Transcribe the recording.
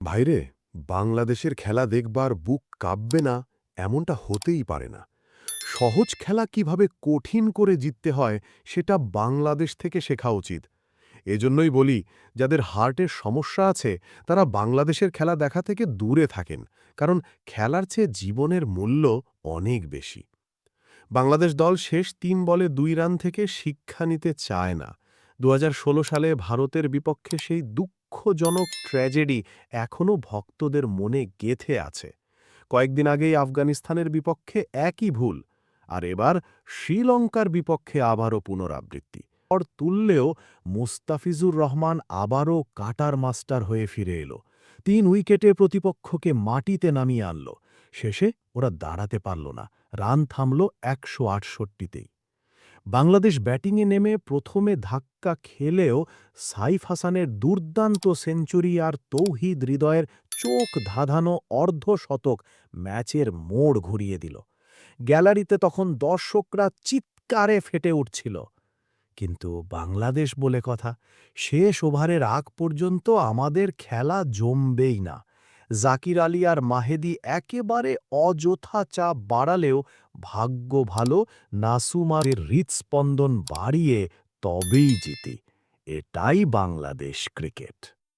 ভাইরে, বাংলাদেশের খেলা দেখবার বুক কাঁপবে না, এমনটা হতেই পারে না। সহজ খেলা কীভাবে কঠিন করে জিততে হয়, সেটা বাংলাদেশ থেকে শেখা উচিত। এজন্যই বলি, যাদের হার্টের সমস্যা আছে, তারা বাংলাদেশের খেলা দেখা থেকে দূরে থাকেন, কারণ খেলার চেয়ে জীবনের মূল্য অনেক বেশি। বাংলাদেশ দল শেষ তিন বলে দুই রান থেকে শিক্ষা নিতে চায় না। দু হাজার ষোলো সালে ভারতের বিপক্ষে সেই দুঃখজনক ট্র্যাজেডি এখনও ভক্তদের মনে গেথে আছে। কয়েকদিন আগেই আফগানিস্তানের বিপক্ষে একই ভুল, আর এবার শ্রীলঙ্কার বিপক্ষে আবারও পুনরাবৃত্তি। পর তুললেও মুস্তাফিজুর রহমান আবারও কাটার মাস্টার হয়ে ফিরে এলো। তিন উইকেটে প্রতিপক্ষকে মাটিতে নামিয়ে আনল। শেষে ওরা দাঁড়াতে পারল না। রান থামল একশো আটষট্টিতেই। বাংলাদেশ ব্যাটিংয়ে নেমে প্রথমে ধাক্কা খেলেও সাইফ হাসানের দুর্দান্ত সেঞ্চুরি আর তৌহিদ হৃদয়ের চোখ ধাঁধানো অর্ধশতক ম্যাচের মোড় ঘুরিয়ে দিল। গ্যালারিতে তখন দর্শকরা চিৎকারে ফেটে উঠছিল। কিন্তু বাংলাদেশ বলে কথা, শেষ ওভারের আগ পর্যন্ত আমাদের খেলা জমবেই না। জাকির আলী আর মাহেদি একেবারে অযথা চাপ বাড়ালেও ভাগ্য ভালো নাসুমারের হৃৎস্পন্দন বাড়িয়ে তবেই জিতি। এটাই বাংলাদেশ ক্রিকেট।